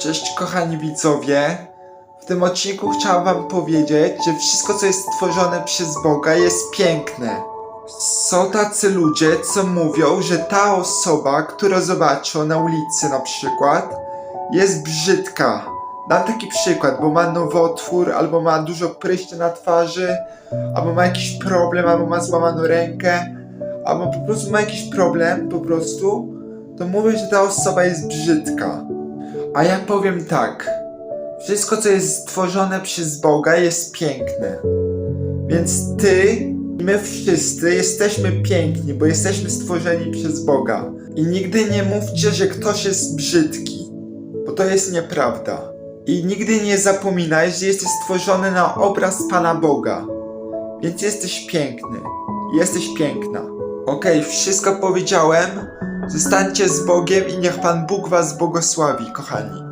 Cześć kochani widzowie. W tym odcinku chciałam wam powiedzieć, że wszystko co jest stworzone przez Boga jest piękne. Są tacy ludzie, co mówią, że ta osoba, którą zobaczą na ulicy na przykład, jest brzydka. Dam taki przykład, bo ma nowotwór, albo ma dużo pryszczy na twarzy, albo ma jakiś problem, albo ma złamaną rękę, albo po prostu ma jakiś problem, po prostu, to mówię, że ta osoba jest brzydka. A ja powiem tak. Wszystko, co jest stworzone przez Boga, jest piękne. Więc ty i my wszyscy jesteśmy piękni, bo jesteśmy stworzeni przez Boga. I nigdy nie mówcie, że ktoś jest brzydki, bo to jest nieprawda. I nigdy nie zapominaj, że jesteś stworzony na obraz Pana Boga. Więc jesteś piękny. Jesteś piękna. Okej, wszystko powiedziałem. Zostańcie z Bogiem i niech Pan Bóg was błogosławi, kochani.